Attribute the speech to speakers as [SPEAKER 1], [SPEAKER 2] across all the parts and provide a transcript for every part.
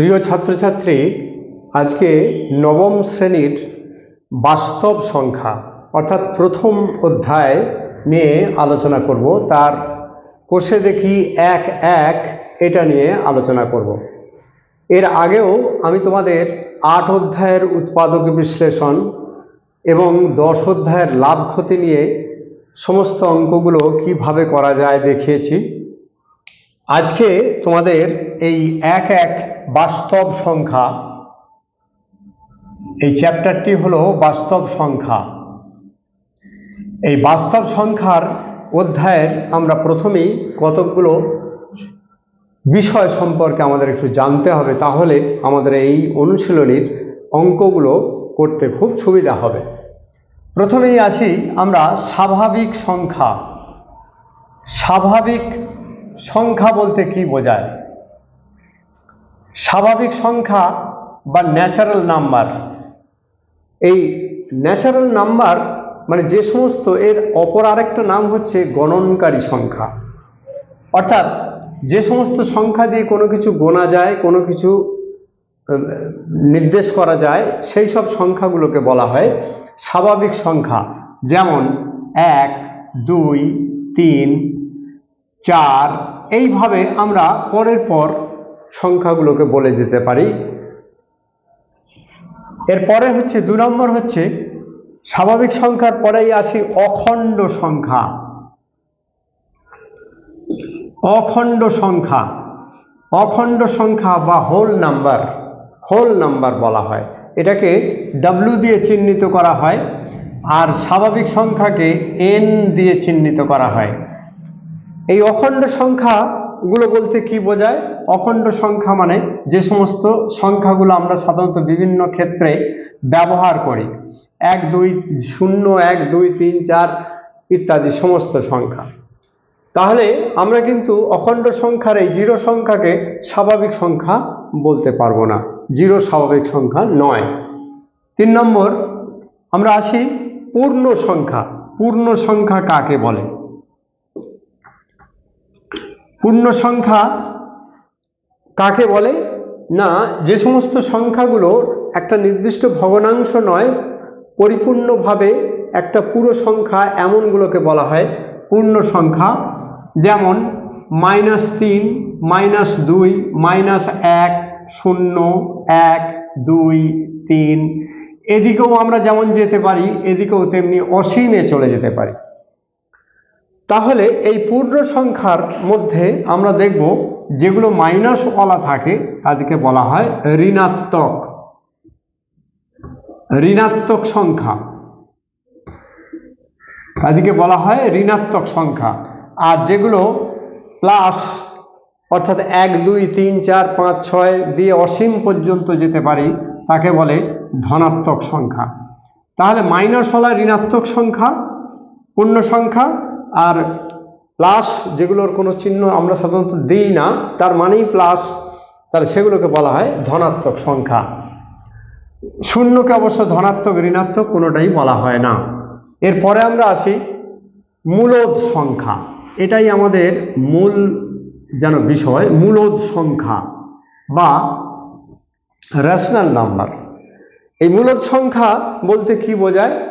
[SPEAKER 1] প্রিয় ছাত্রছাত্রী, আজকে নবম শ্রেণির বাস্তব সংখ্যা, অর্থাৎ প্রথম অধ্যায় নিয়ে আলোচনা করব। তার কোষে দেখি এক এক, এটা নিয়ে আলোচনা করব। এর আগেও আমি তোমাদের আট অধ্যায়ের উৎপাদক বিশ্লেষণ এবং দশ অধ্যায়ের লাভ ক্ষতি নিয়ে সমস্ত অঙ্কগুলো কীভাবে করা যায় দেখিয়েছি। আজকে তোমাদের এই এক এক বাস্তব সংখ্যা, এই চ্যাপ্টারটি হলো বাস্তব সংখ্যা। এই বাস্তব সংখ্যার অধ্যায়ের আমরা প্রথমেই কতকগুলো বিষয় সম্পর্কে আমাদের একটু জানতে হবে, তাহলে আমাদের এই অনুশীলনীর অঙ্কগুলো করতে খুব সুবিধা হবে। প্রথমেই আসি আমরা স্বাভাবিক সংখ্যা। স্বাভাবিক সংখ্যা বলতে কি বোঝায়? স্বাভাবিক সংখ্যা বা ন্যাচারাল নাম্বার এই ন্যাচারাল নাম্বার মানে যে সমস্ত এর অপর আরেকটা নাম হচ্ছে গণনকারী সংখ্যা। অর্থাৎ যে সমস্ত সংখ্যা দিয়ে কোনো কিছু গোনা যায়, কোনো কিছু নির্দেশ করা যায়, সেই সব সংখ্যাগুলোকে বলা হয় স্বাভাবিক সংখ্যা। যেমন এক, দুই, তিন চার, এইভাবে আমরা পরের পর সংখ্যাগুলোকে বলে দিতে পারি। এরপরে হচ্ছে দু নম্বর হচ্ছে স্বাভাবিক সংখ্যার পরেই আসি অখণ্ড সংখ্যা। অখণ্ড সংখ্যা। অখণ্ড সংখ্যা বা হোল নাম্বার হোল নাম্বার বলা হয়। এটাকে ডাব্লিউ দিয়ে চিহ্নিত করা হয় আর স্বাভাবিক সংখ্যাকে এন দিয়ে চিহ্নিত করা হয়। এই অখণ্ড সংখ্যাগুলো বলতে কি বোঝায়? অখণ্ড সংখ্যা মানে যে সমস্ত সংখ্যাগুলো আমরা সাধারণত বিভিন্ন ক্ষেত্রে ব্যবহার করি। এক, দুই, শূন্য, এক, দুই, তিন, চার ইত্যাদি সমস্ত সংখ্যা। তাহলে আমরা কিন্তু অখণ্ড সংখ্যার এই জিরো সংখ্যাকে স্বাভাবিক সংখ্যা বলতে পারব না। জিরো স্বাভাবিক সংখ্যা নয়। তিন নম্বর, আমরা আসি পূর্ণ সংখ্যা। পূর্ণ সংখ্যা কাকে বলে? পূর্ণ সংখ্যা কাকে বলে? না, যে সমস্ত সংখ্যাগুলোর একটা নির্দিষ্ট ভগ্নাংশ নয়, পরিপূর্ণভাবে একটা পুরো সংখ্যা এমনগুলোকে বলা হয় পূর্ণ সংখ্যা যেমন মাইনাস তিন মাইনাস দুই মাইনাস এক, শূন্য, এক, দুই, তিন। এদিকেও আমরা যেমন যেতে পারি, এদিকেও তেমনি অসীমে চলে যেতে পারি। তাহলে এই পূর্ণ সংখ্যার মধ্যে আমরা দেখব যেগুলো মাইনাস ওয়ালা থাকে, তাদেরকে বলা হয় ঋণাত্মক। ঋণাত্মক সংখ্যা। তাদেরকে বলা হয় ঋণাত্মক সংখ্যা। আর যেগুলো প্লাস অর্থাৎ এক, দুই, তিন, চার, পাঁচ, ছয় দিয়ে অসীম পর্যন্ত যেতে পারি, তাকে বলে ধনাত্মক সংখ্যা। তাহলে মাইনাস ওয়ালা ঋণাত্মক সংখ্যা, পূর্ণ সংখ্যা আর প্লাস যেগুলোর কোনো চিহ্ন আমরা সাধারণত দিই না, তার মানেই প্লাস তাহলে সেগুলোকে বলা হয় ধনাত্মক সংখ্যা। শূন্যকে অবশ্য ধনাত্মক, ঋণাত্মক কোনোটাই বলা হয় না। এরপরে আমরা আসি মূলদ সংখ্যা। এটাই আমাদের মূল যেন বিষয়, মূলদ সংখ্যা বা রেশনাল নাম্বার এই মূলদ সংখ্যা বলতে কি বোঝায়?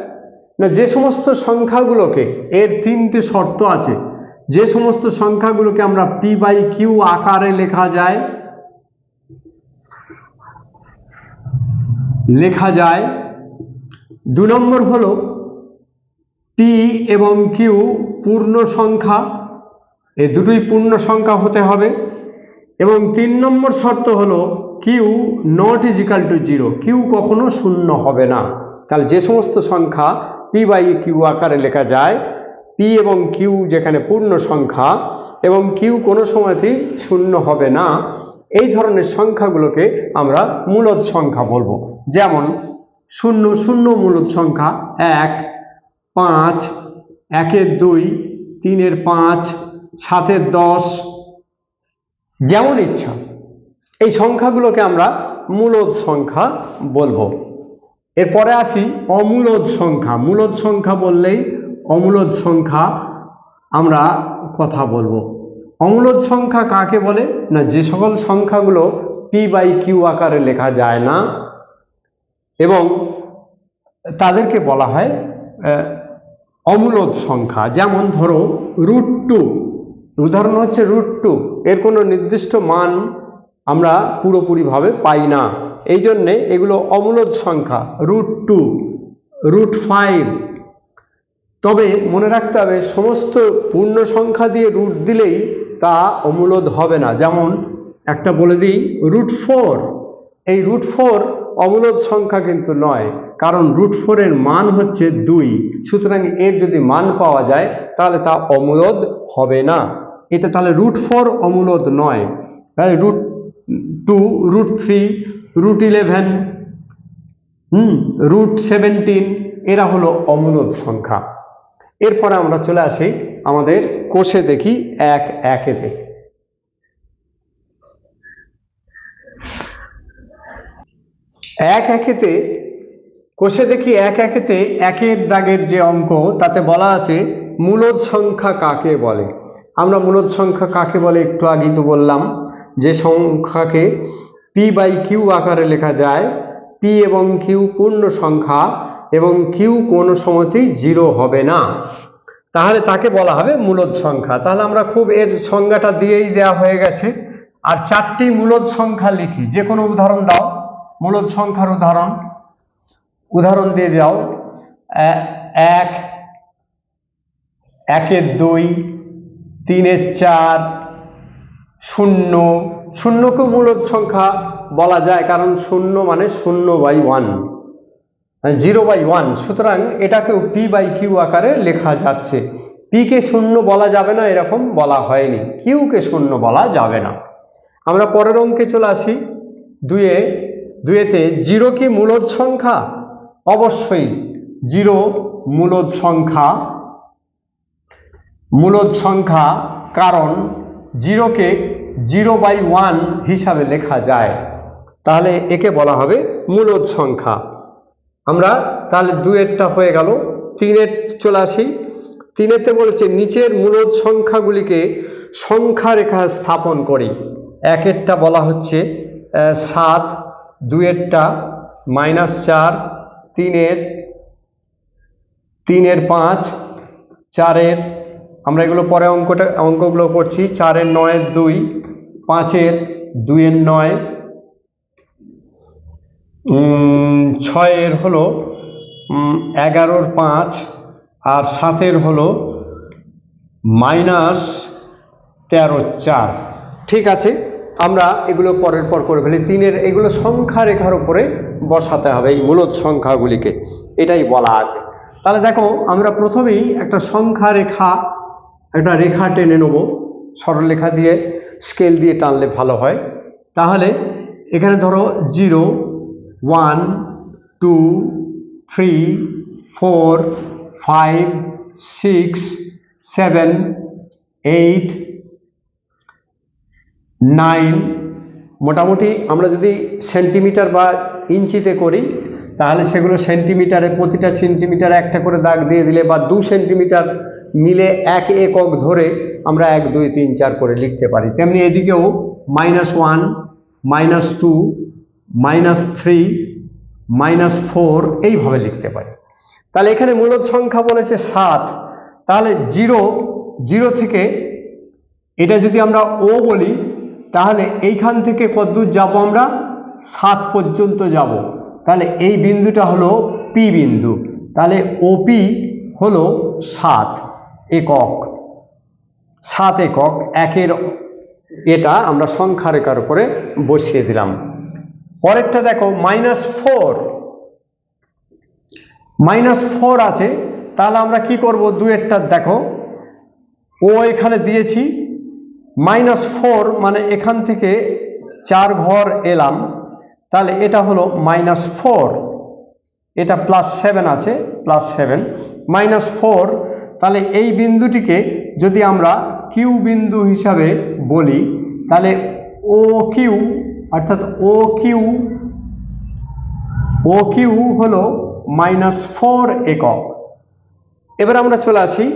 [SPEAKER 1] না, যে সমস্ত সংখ্যাগুলোকে, এর তিনটে শর্ত আছে। যে সমস্ত সংখ্যাগুলোকে আমরা পি বাই কিউ আকারে লেখা যায় লেখা যায়, দু নম্বর হল পি এবং কিউ পূর্ণ সংখ্যা এই দুটোই পূর্ণ সংখ্যা হতে হবে। এবং তিন নম্বর শর্ত হলো Q not equal to zero Q কখনো শূন্য হবে না। তাহলে যে সমস্ত সংখ্যা পি বাই কিউ আকারে লেখা যায়। পি এবং কিউ যেখানে পূর্ণ সংখ্যা এবং কিউ কোনো সময়তেই শূন্য হবে না। এই ধরনের সংখ্যাগুলোকে আমরা মূলদ সংখ্যা বলব। যেমন শূন্য শূন্য মূলদ সংখ্যা এক, পাঁচ, একের দুই, তিনের পাঁচ, সাতের দশ, যেমন ইচ্ছা। এই সংখ্যাগুলোকে আমরা মূলদ সংখ্যা বলব। এরপরে আসি অমূলদ সংখ্যা। মূলদ সংখ্যা বললেই অমূলদ সংখ্যা আমরা কথা বলব। অমূলদ সংখ্যা কাকে বলে? না, যে সকল সংখ্যাগুলো পি বাই কিউ আকারে লেখা যায় না, এবং তাদেরকে বলা হয় অমূলদ সংখ্যা। যেমন ধরো রুট টু উদাহরণ হচ্ছে রুট টু এর কোনো নির্দিষ্ট মান আমরা পুরোপুরিভাবে পাই না। এই জন্যে এগুলো অমূলদ সংখ্যা রুট টু রুট ফাইভ তবে মনে রাখতে হবে, সমস্ত পূর্ণ সংখ্যা দিয়ে রুট দিলেই তা অমূলদ হবে না। যেমন একটা বলে দিই রুট ফোর এই রুট ফোর অমূলদ সংখ্যা কিন্তু নয়, কারণ রুট ফোরের মান হচ্ছে দুই। সুতরাং এর যদি মান পাওয়া যায়, তাহলে তা অমূলদ হবে না। এটা তাহলে রুট ফোর অমূলদ নয়। Root two, root three, root eleven, hmm, root seventeen, এরা হলো অমূলদ সংখ্যা। এরপরে আমরা চলে আসি আমাদের কোষে দেখি এক একেতে এক একেতে কোষে দেখি এক একেতে একের দাগের যে অঙ্ক, তাতে বলা আছে মূলদ সংখ্যা কাকে বলে? আমরা মূলদ সংখ্যা কাকে বলে একটু আগেই তো বললাম। যে সংখ্যাকে পি বাই কিউ আকারে লেখা যায় পি এবং কিউ পূর্ণ সংখ্যা এবং কিউ কোনো সময়তেই জিরো হবে না। তাহলে তাকে বলা হবে মূলদ সংখ্যা। তাহলে আমরা খুব এর সংজ্ঞাটা দিয়েই দেওয়া হয়ে গেছে। আর চারটি মূলদ সংখ্যা লিখি। যে কোনো উদাহরণ দাও। মূলদ সংখ্যার উদাহরণ। উদাহরণ দিয়ে দাও। এক, একের দুই, তিনের চার শূন্য। শূন্যকে মূলদ সংখ্যা বলা যায়, কারণ শূন্য মানে শূন্য by one zero by one সুতরাং এটাকেও পি বাই কিউ আকারে লেখা যাচ্ছে। পিকে শূন্য বলা যাবে না, এরকম বলা হয়নি। কিউকে শূন্য বলা যাবে না। আমরা পরের অঙ্কে চলে আসি। দুয়ে দুয়েতে জিরো কি মূলদ সংখ্যা? অবশ্যই জিরো মূলদ সংখ্যা। মূলদ সংখ্যা, কারণ জিরোকে জিরো বাই ওয়ান হিসাবে লেখা যায়। তাহলে একে বলা হবে মূলদ সংখ্যা। আমরা তাহলে দুয়েরটা হয়ে গেল, তিনের চলে আসি। তিনেতে বলেছে, নিচের মূলদ সংখ্যাগুলিকে সংখ্যা রেখা স্থাপন করি। একেরটা বলা হচ্ছে সাত, দুয়েরটা মাইনাস চার, তিনের তিনের পাঁচ, চারের আমরা এগুলো পরে অঙ্কটা, অঙ্কগুলো করছি। চারের নয়ের দুই, পাঁচের দুইয়ের নয় ছয়ের হলো এগারোর পাঁচ, আর সাতের হলো, মাইনাস তেরো চার। ঠিক আছে, আমরা এগুলো পরের পর করে ফেলি। তিনের, এগুলো সংখ্যা রেখার উপরে বসাতে হবে, এই মূলত সংখ্যাগুলিকে। এটাই বলা আছে। তাহলে দেখো, আমরা প্রথমেই একটা সংখ্যা রেখা একটা রেখা টেনে নেব সরলরেখা দিয়ে স্কেল দিয়ে টানলে ভালো হয়। তাহলে এখানে ধরো zero, one, two, three, four, five, six, seven, eight, nine. মোটামুটি আমরা যদি সেন্টিমিটার বা ইঞ্চিতে করি, তাহলে সেগুলো সেন্টিমিটারে, প্রতিটা সেন্টিমিটার একটা করে দাগ দিয়ে দিলে বা দু সেন্টিমিটার মিলে এক একক ধরে আমরা এক, দুই, তিন, চার করে লিখতে পারি। তেমনি এদিকেও minus one minus two minus three minus four এইভাবে লিখতে পারি। তাহলে এখানে মূলত সংখ্যা বলেছে সাত। তাহলে জিরো জিরো থেকে এটা যদি আমরা ও বলি, তাহলে এইখান থেকে কতদূর যাব আমরা, সাত পর্যন্ত যাব। তাহলে এই বিন্দুটা হলো পি বিন্দু। তাহলে ওপি হলো সাত। একক। সাত একক, একের এটা আমরা সংখ্যা রেখার উপরে বসিয়ে দিলাম। পরেরটা দেখো মাইনাস ফোর মাইনাস ফোর আছে, তাহলে আমরা কি করব? দুয়েরটা দেখো, ও এখানে দিয়েছি। মাইনাস ফোর মানে এখান থেকে চার ঘর এলাম, তাহলে এটা হলো মাইনাস ফোর এটা প্লাস সেভেন আছে প্লাস সেভেন মাইনাস ফোর তাহলে এই বিন্দুটিকে যদি আমরা কিউ বিন্দু হিসাবে বলি, তাহলে ও কিউ অর্থাৎ ও কিউ ও কিউ হল মাইনাস ফোর একক। এবার আমরা চলে আসি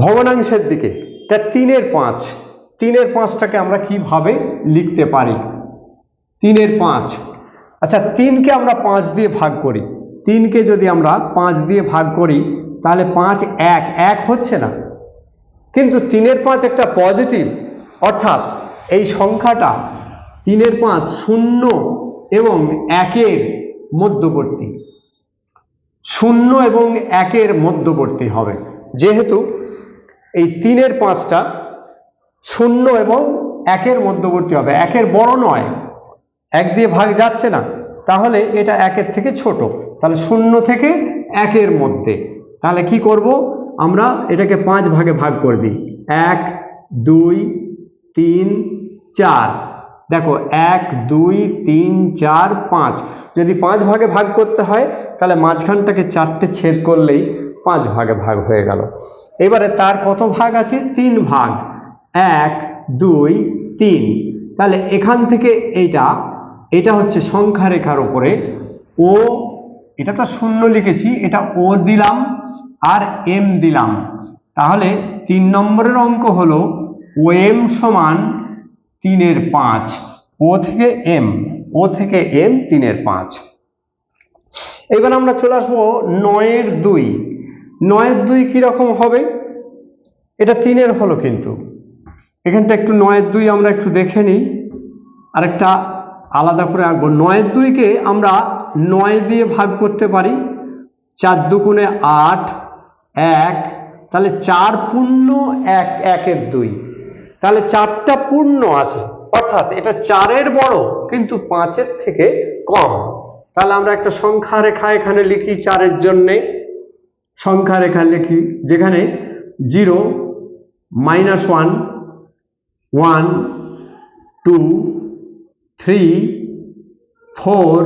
[SPEAKER 1] ভগ্নাংশের দিকে। এটা তিনের পাঁচ। তিনের পাঁচটাকে আমরা কীভাবে লিখতে পারি? তিনের পাঁচ। আচ্ছা তিনকে আমরা পাঁচ দিয়ে ভাগ করি। তিনকে যদি আমরা পাঁচ দিয়ে ভাগ করি, তাহলে পাঁচ এক এক হচ্ছে না। কিন্তু তিনের পাঁচ একটা পজিটিভ, অর্থাৎ এই সংখ্যাটা তিনের পাঁচ শূন্য এবং একের মধ্যবর্তী। শূন্য এবং একের মধ্যবর্তী হবে। যেহেতু এই তিনের পাঁচটা শূন্য এবং একের মধ্যবর্তী হবে। একের বড় নয়, এক দিয়ে ভাগ যাচ্ছে না। তাহলে এটা একের থেকে ছোট। তাহলে শূন্য থেকে একের মধ্যে। তাহলে কি করব? আমরা এটাকে পাঁচ ভাগে ভাগ করে দিই। এক, দুই, তিন, চার। দেখো, এক, দুই, তিন, চার, পাঁচ। যদি পাঁচ ভাগে ভাগ করতে হয়, তাহলে মাঝখানটাকে চারটে ছেদ করলেই পাঁচ ভাগে ভাগ হয়ে গেল। এবারে তার কত ভাগ আছে? তিন ভাগ। এক, দুই, তিন। তাহলে এখান থেকে এইটা এটা হচ্ছে সংখ্যা রেখার উপরে ও, এটা তো শূন্য লিখেছি, এটা ও দিলাম আর এম দিলাম। তাহলে তিন নম্বরের অঙ্ক হলো ও এম সমান তিনের পাঁচ, ও থেকে এম, ও থেকে এম তিনের পাঁচ। এবার আমরা চলে আসব নয়ের দুই। নয়ের দুই কীরকম হবে? এটা তিনের হলো কিন্তু। এখানটা একটু নয়ের দুই আমরা একটু দেখে নিই। আরেকটা আলাদা করে আঁকবো নয়ের দুইকে আমরা নয় দিয়ে ভাগ করতে পারি। চার দুগুণে আট, এক, তাহলে চার পূর্ণ এক, একের দুই। তাহলে চারটা পূর্ণ আছে। অর্থাৎ এটা চারের বড়, কিন্তু পাঁচের থেকে কম। তাহলে আমরা একটা সংখ্যা রেখা এখানে লিখি চারের জন্যে। সংখ্যা রেখা লিখি যেখানে zero, minus one one, two three four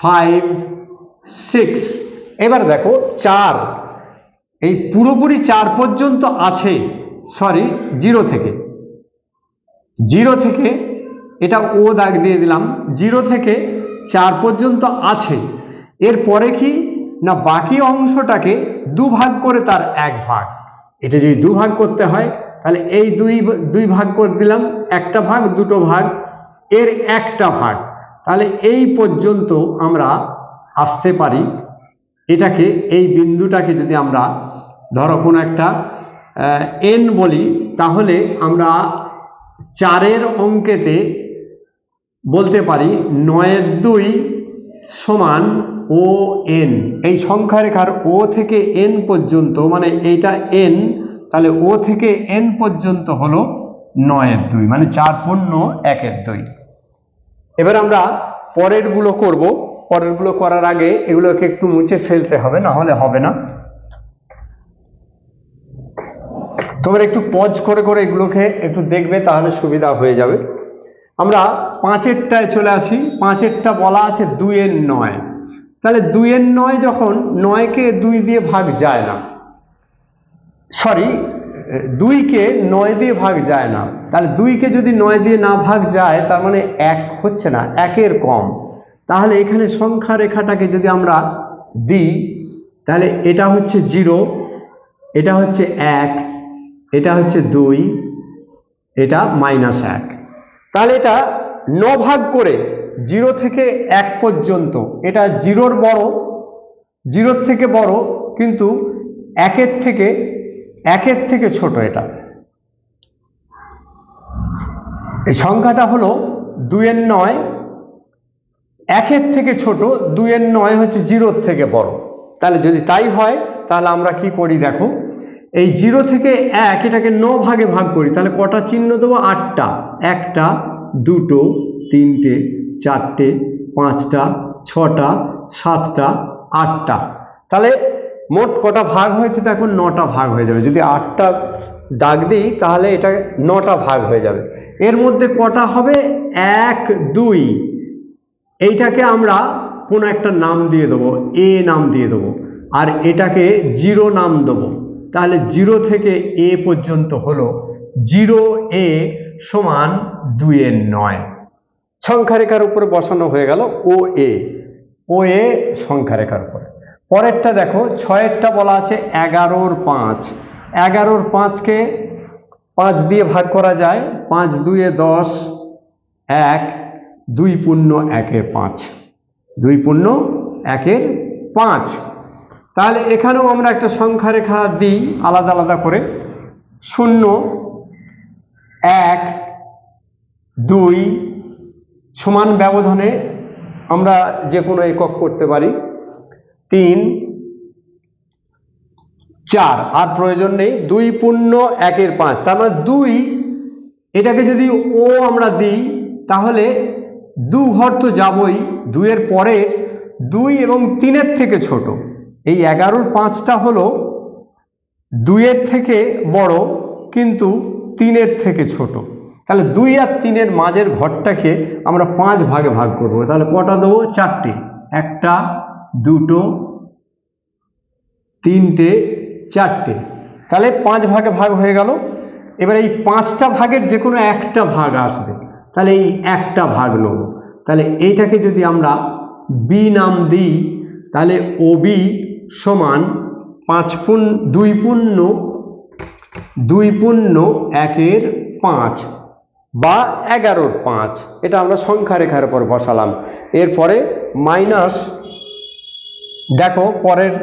[SPEAKER 1] five six এবার দেখো, চার। এই পুরোপুরি চার পর্যন্ত আছে সরি জিরো থেকে। জিরো থেকে, এটা ও দাগ দিয়ে দিলাম জিরো থেকে চার পর্যন্ত আছে। এরপরে কি? না, বাকি অংশটাকে দু ভাগ করে তার এক ভাগ। এটা যদি দু ভাগ করতে হয়, তাহলে এই দুই দুই ভাগ করে দিলাম, একটা ভাগ, দুটো ভাগ। এর একটা ভাগ। তাহলে এই পর্যন্ত আমরা আসতে পারি। এটাকে, এই বিন্দুটাকে যদি আমরা ধরো কোনো একটা এন বলি, তাহলে আমরা চারের অঙ্কেতে বলতে পারি নয়ের দুই সমান ও এন এই সংখ্যা রেখার ও থেকে এন পর্যন্ত মানে এইটা এন তাহলে ও থেকে এন পর্যন্ত হলো নয়ের দুই মানে চার পূর্ণ একের দুই। এবার আমরা পরেরগুলো করব। পরেরগুলো করার আগে এগুলোকে একটু মুছে ফেলতে হবে না হলে হবে না। তোমরা একটু পজ করে করে এগুলোকে একটু দেখবে, তাহলে সুবিধা হয়ে যাবে। আমরা পাঁচেরটায় চলে আসি। পাঁচেরটা বলা আছে দুইয়ের নয়। তাহলে দুইয়ের নয় যখন নয়কে দুই দিয়ে ভাগ যায় না সরি দুইকে নয় দিয়ে ভাগ যায় না। তাহলে দুইকে যদি নয় দিয়ে না ভাগ যায়, তার মানে এক হচ্ছে না, একের কম। তাহলে এখানে সংখ্যা রেখাটাকে যদি আমরা দিই, তাহলে এটা হচ্ছে জিরো, এটা হচ্ছে এক, এটা হচ্ছে দুই, এটা মাইনাস এক। তাহলে এটা ন ভাগ করে জিরো থেকে এক পর্যন্ত, এটা জিরোর বড়, জিরোর থেকে বড়, কিন্তু একের থেকে একের থেকে ছোট এটা। এই সংখ্যাটা হলো দুইয়ের নয়, একের থেকে ছোট, দুইয়ের নয় হচ্ছে জিরোর থেকে বড়। তাহলে যদি তাই হয়, তাহলে আমরা কি করি দেখো? এই জিরো থেকে এক, এটাকে ন ভাগে ভাগ করি, তাহলে কটা চিহ্ন দেবো? আটটা। একটা, দুটো, তিনটে, চারটে, পাঁচটা, ছটা, সাতটা, আটটা। তাহলে মোট কটা ভাগ হয়েছে দেখো নটা ভাগ হয়ে যাবে। যদি আটটা দাগ দিই, তাহলে এটা নটা ভাগ হয়ে যাবে। এর মধ্যে কটা হবে? এক, দুই। এইটাকে আমরা কোনো একটা নাম দিয়ে দেবো, এ নাম দিয়ে দেবো, আর এটাকে জিরো নাম দেবো। তাহলে জিরো থেকে এ পর্যন্ত হলো জিরো এ সমান দুইয়ের নয়। সংখ্যা রেখার উপরে বসানো হয়ে গেল ও এ। ও এ সংখ্যা রেখার উপরে। পরেরটা দেখো, ছয়েরটা বলা আছে এগারোর পাঁচ। এগারোর পাঁচকে পাঁচ দিয়ে ভাগ করা যায়, পাঁচ দুয়ে দশ, এক, দুই পূর্ণ একের পাঁচ। দুই পূর্ণ একের পাঁচ। তাহলে এখানেও আমরা একটা সংখ্যা রেখা দিই আলাদা আলাদা করে। শূন্য, এক, দুই সমান ব্যবধানে আমরা যে কোনো একক করতে পারি। তিন, চার, আর প্রয়োজন নেই, দুই পূর্ণ, একের পাঁচ। তার মানে দুই, এটাকে যদি ও আমরা দিই, তাহলে দু ঘর তো যাবই, দুইয়ের পরে দুই এবং তিনের থেকে ছোট। এই এগারোর পাঁচটা হলো দুইয়ের থেকে বড়, কিন্তু তিনের থেকে ছোট। তাহলে দুই আর তিনের মাঝের ঘরটাকে আমরা পাঁচ ভাগে ভাগ করব। তাহলে কটা দেবো? চারটে। একটা দুটো, তিনটে, চারটে। তাহলে পাঁচ ভাগে ভাগ হয়ে গেল। এবার এই পাঁচটা ভাগের যে কোনো একটা ভাগ আসবে। তাহলে এই একটা ভাগ নেব। তাহলে এইটাকে যদি আমরা বি নাম দিই, তাহলে ও বি সমান পাঁচ পুন দুই পূর্ণ দুই পূর্ণ একের পাঁচ বা এগারোর পাঁচ। এটা আমরা সংখ্যা রেখার উপর বসালাম। এরপরে মাইনাস দেখো, পরের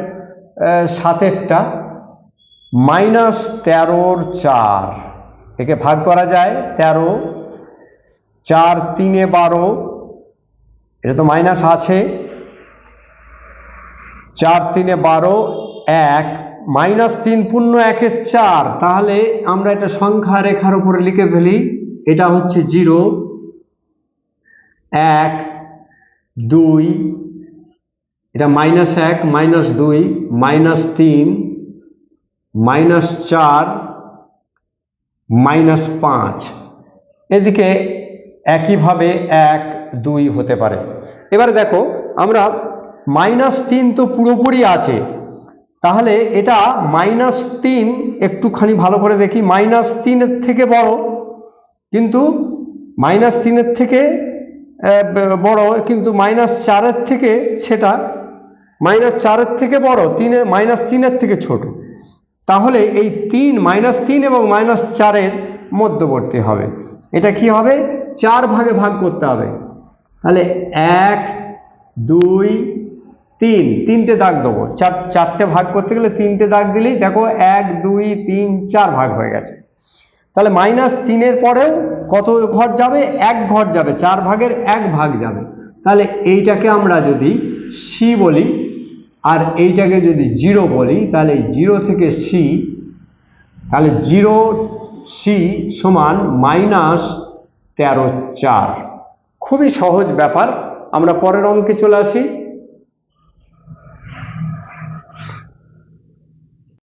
[SPEAKER 1] সাতেরটা, মাইনাস তেরোর চার। একে ভাগ করা যায় তেরো, চার তিনে বারো, এটা তো মাইনাস আছে। চার তিনে বারো, এক, মাইনাস তিন পূর্ণ একের চার। তাহলে আমরা এটা সংখ্যা রেখার উপরে লিখে ফেলি, এটা হচ্ছে জিরো, এক, দুই এটা মাইনাস এক মাইনাস দুই মাইনাস তিন মাইনাস চার মাইনাস পাঁচ। এদিকে একইভাবে এক, দুই হতে পারে। এবারে দেখো, আমরা মাইনাস তিন তো পুরোপুরি আছে। তাহলে এটা মাইনাস তিন একটুখানি ভালো করে দেখি। মাইনাস তিনের থেকে বড়, কিন্তু মাইনাস তিনের থেকে বড়, কিন্তু মাইনাস চারের থেকে সেটা মাইনাস চারের থেকে বড়, তিনে, মাইনাস তিনের থেকে ছোট। তাহলে এই তিন, মাইনাস তিন এবং মাইনাস চারের মধ্যবর্তী হবে। এটা কি হবে? চার ভাগে ভাগ করতে হবে। তাহলে এক, দুই, তিন, তিনটে দাগ দেবো। চার, চারটে ভাগ করতে গেলে তিনটে দাগ দিলেই দেখো এক, দুই, তিন, চার ভাগ হয়ে গেছে। তাহলে মাইনাস তিনের পরেও কত ঘর যাবে? এক ঘর যাবে। চার ভাগের এক ভাগ যাবে। তাহলে এইটাকে আমরা যদি সি বলি আর এইটাকে যদি জিরো বলি, তাহলে জিরো থেকে সি তাহলে জিরো সি সমান মাইনাস তেরো চার। খুবই সহজ ব্যাপার। আমরা পরের অঙ্কে চলে আসি।